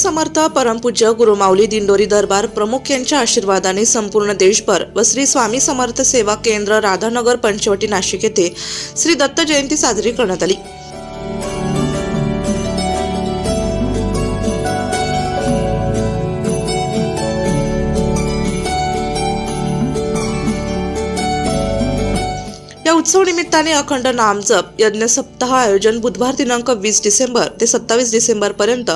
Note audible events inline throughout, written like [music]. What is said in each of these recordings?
समर्थ परमपूज्य गुरुमाऊली दिंडोरी दरबार प्रमुख यांच्या आशीर्वादाने संपूर्ण देशभर व श्री स्वामी समर्थ सेवा केंद्र राधानगर पंचवटी नाशिक येथे श्री दत्त जयंती साजरी करण्यात आली. या उत्सव निमित्ताने अखंड नामजप यज्ञ सप्ताह आयोजन बुधवार दिनांक वीस डिसेंबर ते सत्तावीस डिसेंबर पर्यंत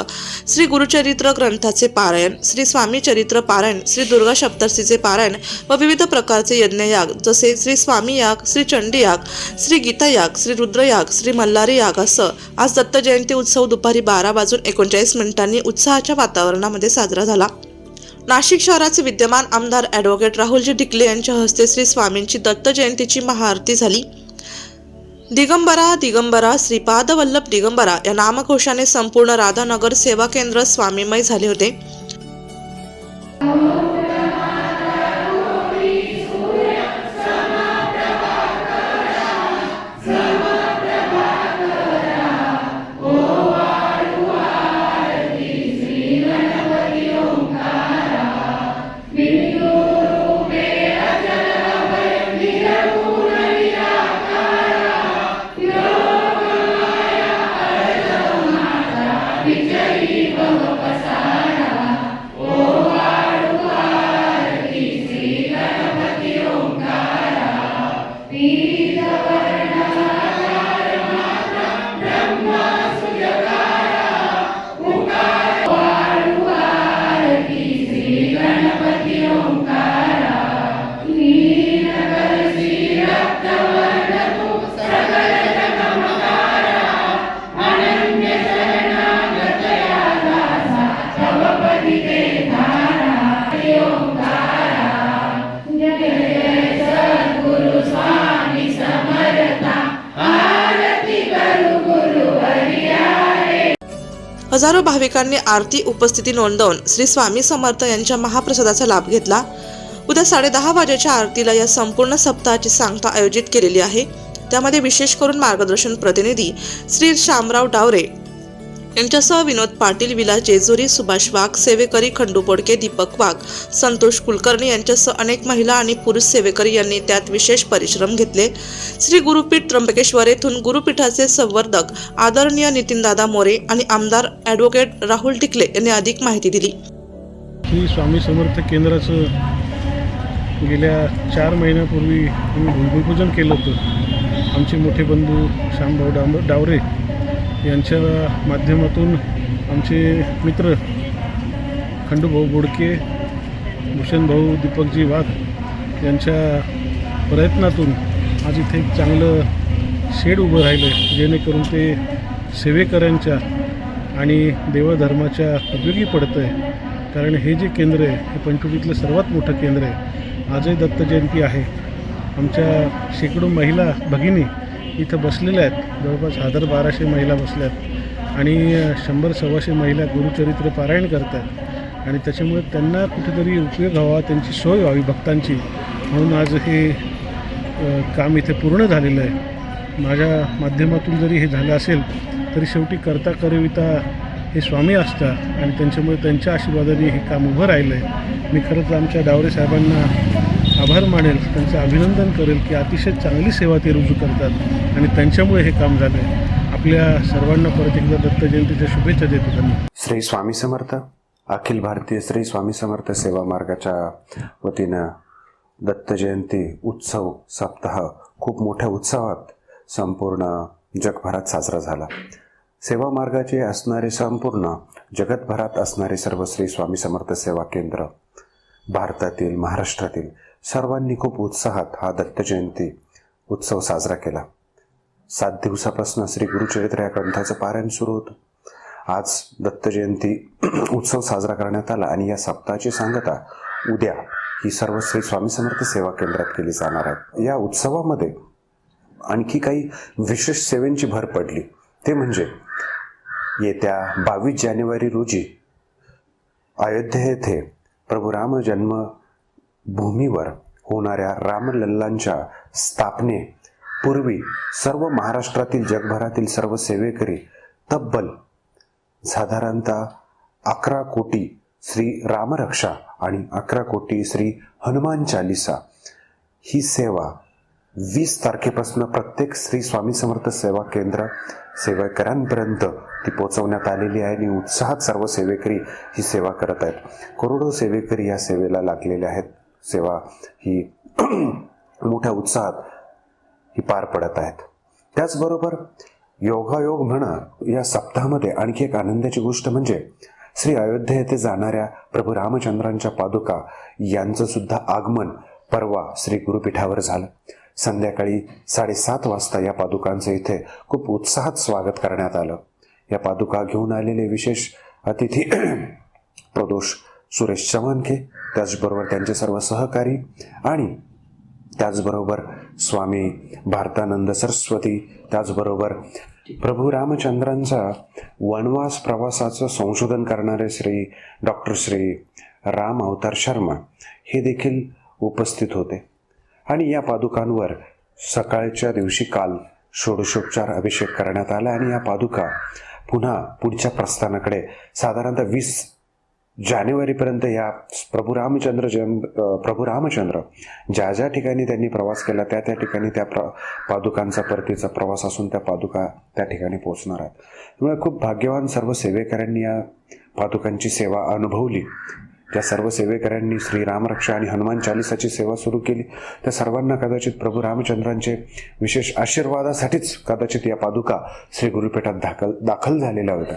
श्री गुरुचरित्र ग्रंथाचे पारायण श्री स्वामी चरित्र पारायण श्री दुर्गा सप्तर्षीचे पारायण व विविध प्रकारचे यज्ञयाग जसे श्री स्वामी याग श्री चंडी याग श्री गीता याग श्री रुद्रयाग श्री मल्हारी याग असं आज दत्त जयंती उत्सव दुपारी बारा वाजून एकोणचाळीस मिनिटांनी उत्साहाच्या वातावरणामध्ये साजरा झाला. नाशिक शहराचे विद्यमान आमदार ॲडव्होकेट राहुलजी ढिकले यांच्या हस्ते श्री स्वामींची दत्त जयंतीची महाआरती झाली. दिगंबरा दिगंबरा श्रीपाद वल्लभ दिगंबरा या नामकोशाने संपूर्ण राधानगर सेवा केंद्र स्वामीमय झाले होते. हजारो भाविकांनी आरती उपस्थिती नोंदवून श्री स्वामी समर्थ यांच्या महाप्रसादाचा लाभ घेतला. उद्या साडेदहा वाजेच्या आरतीला या संपूर्ण सप्ताहाची सांगता आयोजित केलेली आहे. त्यामध्ये विशेष करून मार्गदर्शन प्रतिनिधी श्री शामराव डावरे यांच्यासह विनोद पाटील विलास जेजुरी सुभाष वाघ सेवेकरी खंडू बोडके दीपक वाघ संतोष कुलकर्णी यांच्यासह अनेक महिला आणि पुरुष सेवेकरी यांनी त्यात विशेष परिश्रम घेतले. श्री गुरुपीठ त्र्यंबकेश्वर येथून गुरुपीठाचे संवर्धक आदरणीय नितीनदादा मोरे आणि आमदार ॲडव्होकेट राहुल टिकले यांनी अधिक माहिती दिली. श्री स्वामी समर्थ केंद्राचं गेल्या चार महिन्यापूर्वी आम्ही भूमिपूजन केलं होतं. आमचे मोठे बंधू श्यामभाऊ डांब डावरे यांच्या माध्यमातून आमचे मित्र खंडूभाऊ बोडके भूषणभाऊ दीपकजी वाघ यांच्या प्रयत्नातून आज इथे एक चांगलं शेड उभं राहिलं आहे जेणेकरून ते सेवेकऱ्यांच्या आणि देवधर्माच्या उपयोगी पडतं आहे कारण हे जे केंद्र आहे हे पंचवटीतलं सर्वात मोठं केंद्र आहे. आजही दत्त जयंती आहे. आमच्या शेकडो महिला भगिनी इथं बसलेल्या आहेत. जवळपास हजार बाराशे महिला बसल्या आहेत. आणि शंभर सव्वाशे महिला गुरुचरित्र पारायण करत आहेत आणि त्याच्यामुळे त्यांना कुठेतरी उपयोग व्हावा त्यांची सोय व्हावी भक्तांची. म्हणून आज हे काम इथे पूर्ण झालेलं आहे. माझ्या माध्यमातून जरी हे झालं असेल तरी शेवटी करता करविता हे स्वामी असतात. आणि त्यांच्यामुळे त्यांच्या आशीर्वादाने हे काम उभं राहिलं आहे मी खरंच आमच्या डावरे साहेबांना आभार मानेल त्यांचं अभिनंदन करेल की अतिशय चांगली सेवा ते रुजू करतात आणि त्यांच्यामुळे हे काम झालं आहे आपल्या सर्वांना परत एकदा दत्त जयंतीच्या शुभेच्छा देतो. त्यांना श्री स्वामी समर्थ. अखिल भारतीय श्री स्वामी समर्थ सेवा मार्गाच्या वतीनं दत्त जयंती उत्सव सप्ताह खूप मोठ्या उत्सवात संपूर्ण जगभरात साजरा झाला. सेवा मार्गाचे असणारे संपूर्ण जगतभरात असणारे सर्व श्री स्वामी समर्थ सेवा केंद्र भारतातील महाराष्ट्रातील सर्वांनी खूप उत्साहात हा दत्त जयंती उत्सव साजरा केला. सात दिवसापासून श्री गुरुचरित्र या ग्रंथाचं पारायण सुरू होतं. आज दत्त जयंती [clears throat] उत्सव साजरा करण्यात आला आणि या सप्ताहाची सांगता उद्या ही सर्व श्री स्वामी समर्थ सेवा केंद्रात केली जाणार आहे. या उत्सवामध्ये आणखी काही विशेष सेवेंची भर पडली. ते म्हणजे येत्या बावीस जानेवारी रोजी अयोध्या येथे प्रभू राम जन्म भूमीवर होणाऱ्या रामलल्लांच्या स्थापने पूर्वी सर्व महाराष्ट्रातील जगभरातील सर्व सेवेकरी तब्बल साधारणतः अकरा कोटी श्री रामरक्षा आणि अकरा कोटी श्री हनुमान चालिसा ही सेवा वीस तारखेपासून प्रत्येक श्री स्वामी समर्थ सेवा केंद्र सेवेकरांपर्यंत ती पोहोचवण्यात आलेली आहे आणि उत्साहात सर्व सेवेकरी ही सेवा करत आहेत. करोडो सेवेकरी या सेवेला लागलेले आहेत. सेवा ही [clears throat] मोठ्या उत्साहात ही पार पडत आहेत. त्याचबरोबर योगायोग म्हणा या सप्ताहामध्ये आणखी एक आनंदाची गोष्ट म्हणजे श्री अयोध्या येथे जाणाऱ्या प्रभू रामचंद्रांच्या पादुका यांचं सुद्धा आगमन परवा श्री गुरुपीठावर झालं. संध्याकाळी साडेसात वाजता या पादुकांचं इथे खूप उत्साहात स्वागत करण्यात आलं. या पादुका घेऊन आलेले विशेष अतिथी [clears throat] प्रदोष सुरेश चव्हाणके त्याचबरोबर त्यांचे सर्व सहकारी आणि त्याचबरोबर स्वामी भारतानंद सरस्वती त्याचबरोबर प्रभू रामचंद्रांचा वनवास प्रवासाचं संशोधन करणारे श्री डॉक्टर श्री राम अवतार शर्मा हे देखील उपस्थित होते. आणि या पादुकांवर सकाळच्या दिवशी काल षोडशोपचार अभिषेक करण्यात आला आणि या पादुका पुन्हा पुढच्या प्रस्थानाकडे साधारणतः वीस जानेवारीपर्यंत या प्रभू रामचंद्र जन प्रभू रामचंद्र ज्या ज्या ठिकाणी त्यांनी प्रवास केला त्या त्या ठिकाणी त्या प्र पादुकांचा परतीचा प्रवास असून त्या पादुका त्या ठिकाणी पोहोचणार आहेत. त्यामुळे खूप भाग्यवान सर्व सेवेकऱ्यांनी या पादुकांची सेवा अनुभवली. त्या सर्व सेवेकऱ्यांनी श्री रामरक्षा आणि हनुमान चालिसाची सेवा सुरू केली. त्या सर्वांना कदाचित प्रभू रामचंद्रांचे विशेष आशीर्वादासाठीच कदाचित या पादुका श्री गुरुपीठात दाखल दाखल झालेल्या होत्या.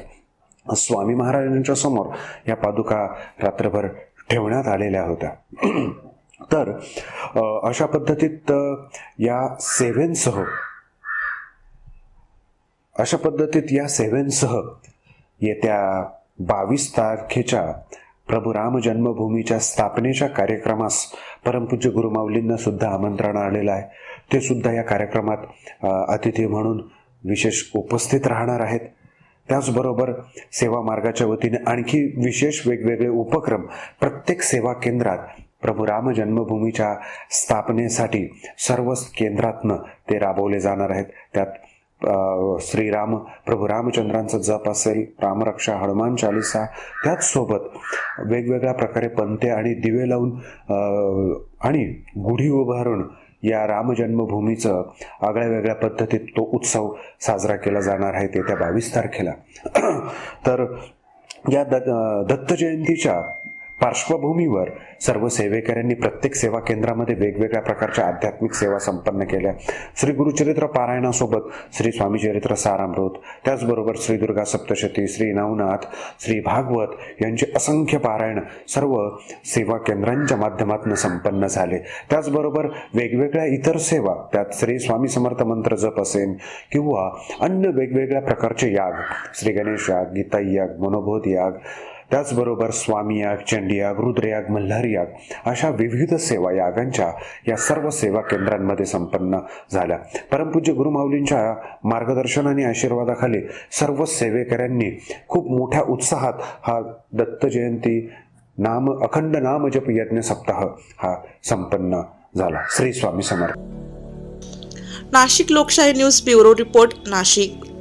स्वामी महाराजांच्या समोर या पादुका रात्रभर ठेवण्यात आलेल्या होत्या. [clears throat] तर अशा पद्धतीत या सेवेंसह अशा पद्धतीत या सेवेंसह येत्या बावीस तारखेच्या प्रभू राम जन्मभूमीच्या स्थापनेच्या कार्यक्रमास परमपूज्य गुरुमाऊलींना सुद्धा आमंत्रण आलेलं आहे. ते सुद्धा या कार्यक्रमात अतिथी म्हणून विशेष उपस्थित राहणार आहेत. त्याचबरोबर सेवा मार्गाच्या वतीने आणखी विशेष वेगवेगळे उपक्रम प्रत्येक सेवा केंद्रात प्रभू राम जन्मभूमीच्या स्थापनेसाठी सर्व केंद्रातनं ते राबवले जाणार आहेत. त्यात श्रीराम प्रभू रामचंद्रांचा जप असेल रामरक्षा हनुमान चालिसा त्याचसोबत वेगवेगळ्या प्रकारे पंते आणि दिवे लावून आणि गुढी उभारून या राम जन्मभूमीचं आगळ्या वेगळ्या पद्धतीत तो उत्सव साजरा केला जाणार आहे ते त्या बावीस तारखेला. तर या द दत्त जयंतीच्या पार्श्वभूमीवर सर्व सेवेकऱ्यांनी प्रत्येक सेवा केंद्रामध्ये वेगवेगळ्या प्रकारच्या आध्यात्मिक सेवा संपन्न केल्या. श्री गुरुचरित्र पारायणासोबत श्री स्वामी चरित्र सारामृत त्याचबरोबर श्री दुर्गा सप्तशती श्री नवनाथ श्री भागवत यांचे असंख्य पारायण सर्व सेवा केंद्रांच्या माध्यमातून संपन्न झाले. त्याचबरोबर वेगवेगळ्या इतर सेवा त्यात श्री स्वामी समर्थ मंत्र जप असेल किंवा अन्य वेगवेगळ्या प्रकारचे याग श्री गणेश याग गीता याग मनोबोध याग त्याचबरोबर स्वामी याग चंडीयाग रुद्रयाग मल्हारयाग अशा विविध सेवा यागांच्या या सर्व सेवा केंद्रांमध्ये संपन्न झाल्या. परमपूज्य गुरुमाऊलींच्या मार्गदर्शन आणि आशीर्वादाखाली सर्व सेवेकऱ्यांनी खूप मोठ्या उत्साहात हा दत्त जयंती नाम अखंड नाम जप यज्ञ सप्ताह हा संपन्न झाला. श्री स्वामी समर्थ. नाशिक लोकशाही न्यूज ब्युरो रिपोर्ट नाशिक.